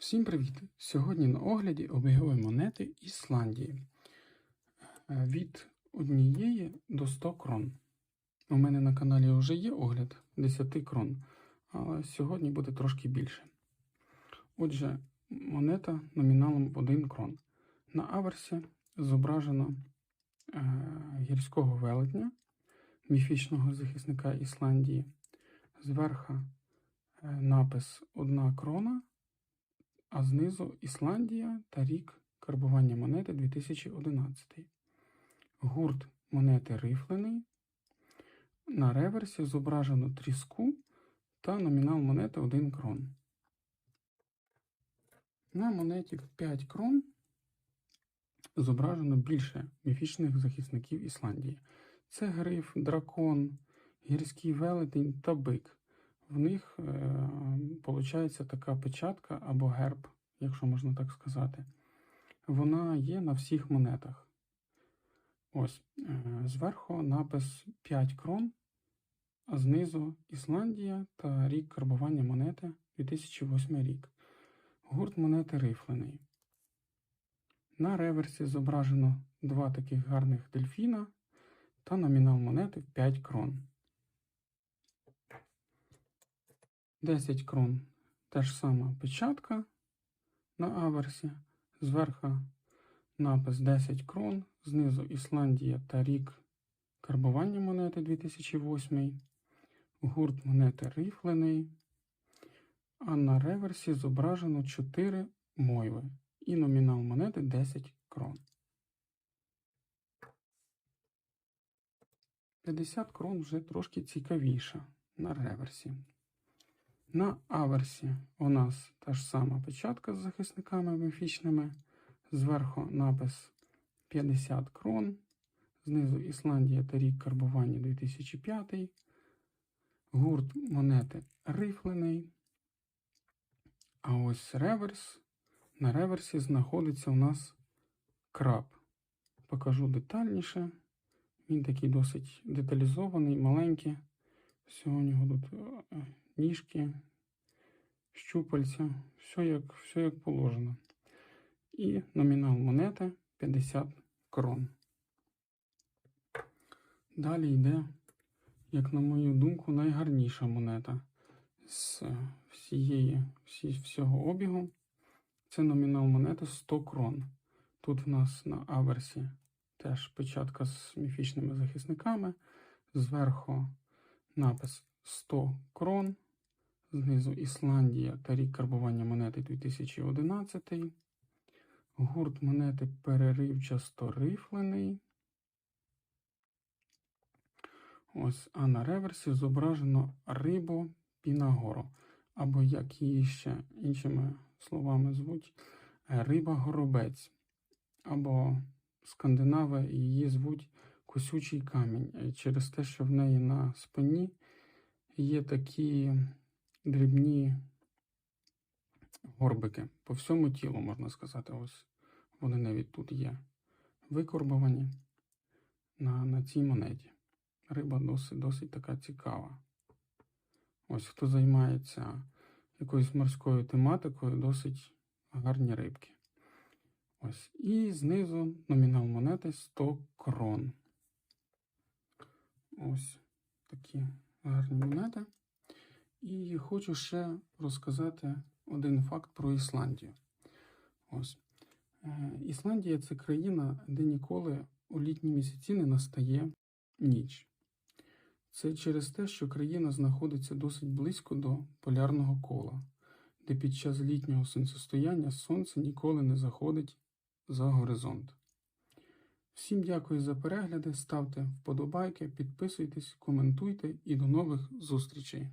Всім привіт! Сьогодні на огляді обігові монети Ісландії Е, від однієї до 100 крон. У мене на каналі вже є огляд 10 крон, але сьогодні буде трошки більше. Отже, монета номіналом 1 крон. На аверсі зображено е, гірського велетня, міфічного захисника Ісландії. Зверху е, напис Одна крона а знизу Ісландія та рік карбування монети 2011. Гурт монети рифлений. На реверсі зображено тріску та номінал монети 1 крон. На монеті 5 крон зображено більше міфічних захисників Ісландії. Це гриф, дракон, гірський велетень та бик в них виходить така печатка або герб, якщо можна так сказати. Вона є на всіх монетах. Ось, е, зверху напис 5 крон, а знизу Ісландія та рік карбування монети 2008 рік. Гурт монети рифлений. На реверсі зображено два таких гарних дельфіна та номінал монети 5 крон. 10 крон та ж сама печатка на аверсі. Зверху напис 10 крон, знизу Ісландія та рік карбування монети 2008. Гурт монети рифлений. А на реверсі зображено 4 мойви. І номінал монети 10 крон. 50 крон вже трошки цікавіша на реверсі. На аверсі у нас та ж сама печатка з захисниками міфічними. Зверху напис 50 крон. Знизу Ісландія та рік карбування 2005. Гурт монети рифлений. А ось реверс. На реверсі знаходиться у нас краб. Покажу детальніше. Він такий досить деталізований, маленький. Все у нього тут е, ніжки, щупальця, все як, все як положено. І номінал монети 50 крон. Далі йде, як на мою думку, найгарніша монета з всієї, всі, всього обігу. Це номінал монети 100 крон. Тут в нас на аверсі теж печатка з міфічними захисниками. Зверху напис 100 крон. Знизу Ісландія та рік карбування монети 2011. Гурт монети переривчасто рифлений. Ось, а на реверсі зображено рибу Пінагоро. Або, як її ще іншими словами звуть, риба-горобець. Або скандинави її звуть косючий камінь через те, що в неї на спині є такі дрібні горбики по всьому тілу, можна сказати. Ось вони навіть тут є. Викорбовані на, на цій монеті. Риба досить, досить така цікава. Ось хто займається якоюсь морською тематикою, досить гарні рибки. Ось. І знизу номінал монети 100 крон. Ось такі гарні монети. І хочу ще розказати один факт про Ісландію. Ось. Е, Ісландія це країна, де ніколи у літні місяці не настає ніч. Це через те, що країна знаходиться досить близько до полярного кола, де під час літнього сонцестояння сонце ніколи не заходить за горизонт. Всім дякую за перегляди, ставте вподобайки, підписуйтесь, коментуйте і до нових зустрічей!